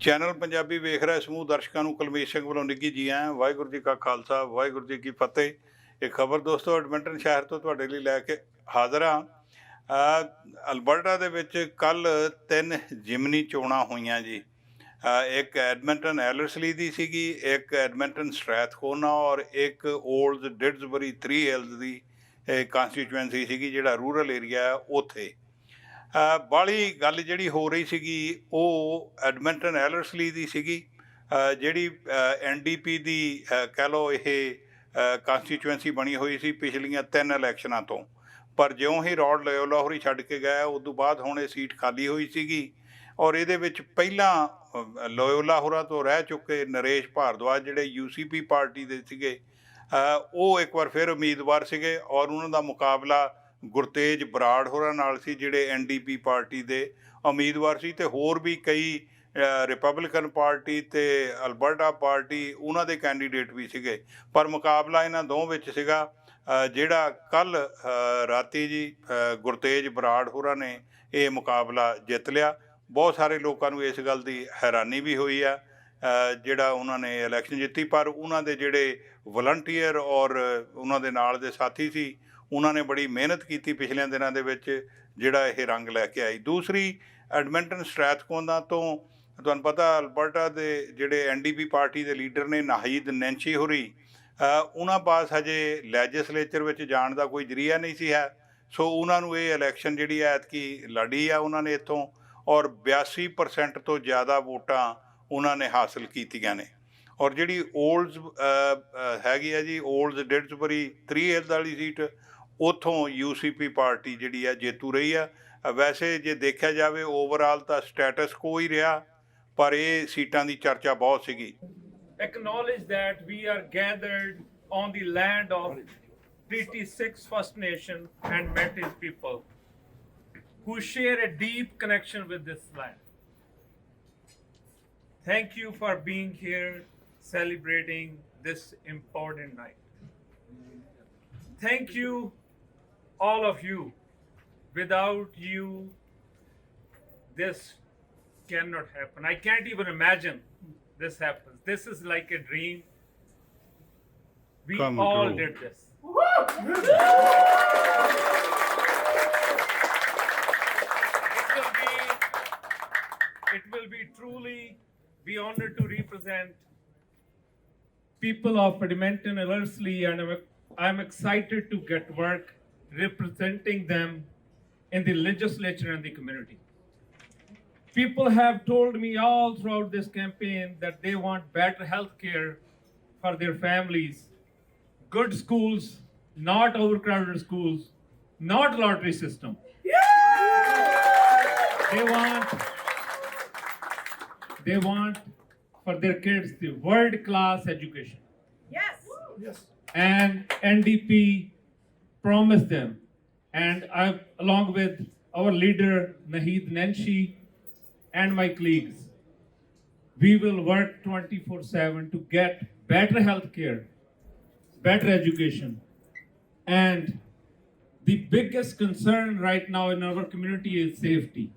Channel Punjabi ਵੇਖ ਰਿਹਾ ਸਮੂਹ ਦਰਸ਼ਕਾਂ ਨੂੰ ਕੁਲਮੀਤ ਸਿੰਘ ਵੱਲੋਂ ਨਿੱਘੀ ਜੀ ਆਇਆਂ। ਵਾਹਿਗੁਰੂ ਜੀ ਕਾ ਖਾਲਸਾ, ਵਾਹਿਗੁਰੂ ਜੀ ਕੀ ਫਤਿਹ। ਇਹ ਖਬਰ ਦੋਸਤੋ ਐਡਮਿੰਟਨ ਸ਼ਹਿਰ ਤੋਂ ਤੁਹਾਡੇ ਲਈ ਲੈ ਕੇ ਹਾਜ਼ਰ ਹਾਂ। ਅਲਬਰਟਾ ਦੇ ਵਿੱਚ ਕੱਲ ਤਿੰਨ ਜਿਮਨੀ ਚੋਣਾਂ ਹੋਈਆਂ ਜੀ। ਇੱਕ ਐਡਮਿੰਟਨ ਐਲਰਸਲੀ ਦੀ ਸੀਗੀ, ਇੱਕ ਐਡਮਿੰਟਨ ਸਟ੍ਰੈਥਕੋਨਾ ਔਰ ਇੱਕ 올ਡ ਡਿਡਸਬਰੀ 3 ਹਿਲਸ ਦੀ ਕਾਂਸਟੀਚੁਐਂਸੀ ਸੀਗੀ ਜਿਹੜਾ ਰੂਰਲ ਏਰੀਆ ਹੈ ਉੱਥੇ। ਅ, ਗੱਲ ਜਿਹੜੀ ਹੋ ਰਹੀ ਸੀਗੀ ਉਹ ਐਡਮਿੰਟਨ ਐਲਰਸਲੀ ਦੀ ਸੀਗੀ। ਅ, ਜਿਹੜੀ ਐਨਡੀਪੀ ਦੀ ਕਹਿ ਲਓ ਇਹ ਕਾਂਸਟੀਚੁਐਂਸੀ ਬਣੀ ਹੋਈ ਸੀ ਪਿਛਲੀਆਂ ਤਿੰਨ ਇਲੈਕਸ਼ਨਾਂ ਤੋਂ। ਪਰ ਜਿਉਂ ਹੀ ਰੌਡ ਲਿਓਲਾ ਛੱਡ ਕੇ ਗਿਆ ਉਸ ਤੋਂ ਬਾਅਦ ਹੁਣ ਇਹ ਸੀਟ ਖਾਲੀ ਹੋਈ ਸੀਗੀ। ਔਰ ਇਹਦੇ ਵਿੱਚ ਪਹਿਲਾਂ ਅ, ਲੋਇਓਲਾ ਤੋਂ ਰਹਿ ਚੁੱਕੇ ਨਰੇਸ਼ ਭਾਰਦਵਾਜ ਜਿਹੜੇ ਯੂਸੀਪੀ ਪਾਰਟੀ ਦੇ ਸੀਗੇ ਉਹ ਇੱਕ ਵਾਰ ਫਿਰ ਉਮੀਦਵਾਰ ਸੀਗੇ ਔਰ ਉਹਨਾਂ ਦਾ ਮੁਕਾਬਲਾ ਗੁਰਤੇਜ ਬਰਾੜ ਹੋਰਾਂ ਨਾਲ ਸੀ, ਜਿਹੜੇ ਐਨਡੀਪੀ ਪਾਰਟੀ ਦੇ ਉਮੀਦਵਾਰ ਸੀ ਤੇ ਹੋਰ ਵੀ ਕਈ ਰਿਪਬਲਿਕਨ ਪਾਰਟੀ ਤੇ ਅਲਬਰਟਾ ਪਾਰਟੀ, ਉਹਨਾਂ ਦੇ ਕੈਂਡੀਡੇਟ ਵੀ ਸੀਗੇ। ਪਰ ਮੁਕਾਬਲਾ ਇਹਨਾਂ ਦੋ ਵਿੱਚ ਸੀਗਾ ਜਿਹੜਾ ਕੱਲ ਰਾਤੀ ਜੀ ਗੁਰਤੇਜ ਬਰਾੜ ਹੋਰਾਂ ਨੇ ਇਹ ਮੁਕਾਬਲਾ ਜਿੱਤ ਲਿਆ। ਬਹੁਤ ਸਾਰੇ ਲੋਕਾਂ ਨੂੰ ਇਸ ਗੱਲ ਦੀ ਹੈਰਾਨੀ ਵੀ ਹੋਈ ਆ ਜਿਹੜਾ ਉਹਨਾਂ ਨੇ ਇਲੈਕਸ਼ਨ ਜਿੱਤੀ, ਪਰ ਉਹਨਾਂ ਦੇ ਜਿਹੜੇ ਵਲੰਟੀਅਰ ਔਰ ਉਹਨਾਂ ਦੇ ਨਾਲ ਦੇ ਸਾਥੀ ਸੀ ਉਹਨਾਂ ਨੇ ਬੜੀ ਮਿਹਨਤ ਕੀਤੀ ਪਿਛਲੇ ਦਿਨਾਂ ਦੇ ਵਿੱਚ, ਜਿਹੜਾ ਇਹ ਰੰਗ ਲੈ ਕੇ ਆਈ। ਦੂਸਰੀ, ਐਡਮਿੰਟਨ ਸਟ੍ਰੈਥਕੋਨਾ ਤੋਂ ਤੁਹਾਨੂੰ ਪਤਾ ਅਲਬਰਟਾ ਦੇ ਜਿਹੜੇ ਐਨਡੀਪੀ ਪਾਰਟੀ ਦੇ ਲੀਡਰ ਨੇ, ਨਾਹੀਦ ਨੈਂਚੀ ਹੋਰੀ ਉਹਨਾਂ ਪਾਸ ਹਜੇ ਲੈਜਿਸਲੇਚਰ ਵਿੱਚ ਜਾਣ ਦਾ ਕੋਈ ਜਰੀਆ ਨਹੀਂ ਸੀ ਹੈ। ਸੋ ਉਹਨਾਂ ਨੂੰ ਇਹ ਇਲੈਕਸ਼ਨ ਜਿਹੜੀ ਹੈ ਐਤਕੀ ਲੜੀ ਆ ਉਹਨਾਂ ਨੇ ਇੱਥੋਂ ਔਰ 82% ਤੋਂ ਜ਼ਿਆਦਾ ਵੋਟਾਂ ਉਹਨਾਂ ਨੇ ਹਾਸਲ ਕੀਤੀਆਂ ਨੇ। ਔਰ ਜਿਹੜੀ 올ਡਸ ਹੈਗੀ ਆ ਜੀ 올ਡਸ ਡਿਡਸਬਰੀ 3 ਹਿਲਸ ਵਾਲੀ ਸੀਟ ਉਥੋਂ ਯੂਸੀਪੀ ਪਾਰਟੀ ਜਿਹੜੀ ਆ ਜੇਤੂ ਰਹੀ ਆ ਅ, ਵੈਸੇ ਜੇ ਦੇਖਿਆ ਜਾਵੇ ਓਵਰਆਲ ਤਾਂ ਸਟੇਟਸ ਕੋ ਹੀ ਰਿਹਾ ਪਰ ਇਹ ਸੀਟਾਂ ਦੀ ਚਰਚਾ ਬਹੁਤ ਸੀਗੀ acknowledge that we are gathered on the land of Treaty 6 First Nation and Metis people who share a deep connection with this land. Thank you for being here celebrating this important night. Thank you, all of you. Without you, this cannot happen. I can't even imagine this happens. This is like a dream. We Come all did this. It will be, it will be truly be honored to represent people of Edmonton and Ellerslie, and I'm, I'm excited to get work representing them in the legislature and the community. People have told me all throughout this campaign that they want better health care for their families, good schools, not overcrowded schools, not lottery system. They want they want for their kids the world class education. Yes. And NDP promised them. And I, along with our leader Nahid Nenshi and my colleagues, we will work 24 7 to get better health care, better education. And the biggest concern right now in our community is safety.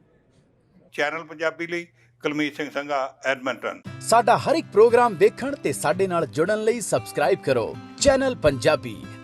Channel Punjabi ਲਈ Kulmeet Singh Sangha Edmonton ਸਾਡਾ ਹਰ ਇੱਕ programme ਦੇਖਣ ਤੇ ਸਾਡੇ ਨਾਲ ਜੁੜਨ ਲਈ subscribe ਕਰੋ ਚੈਨਲ ਪੰਜਾਬੀ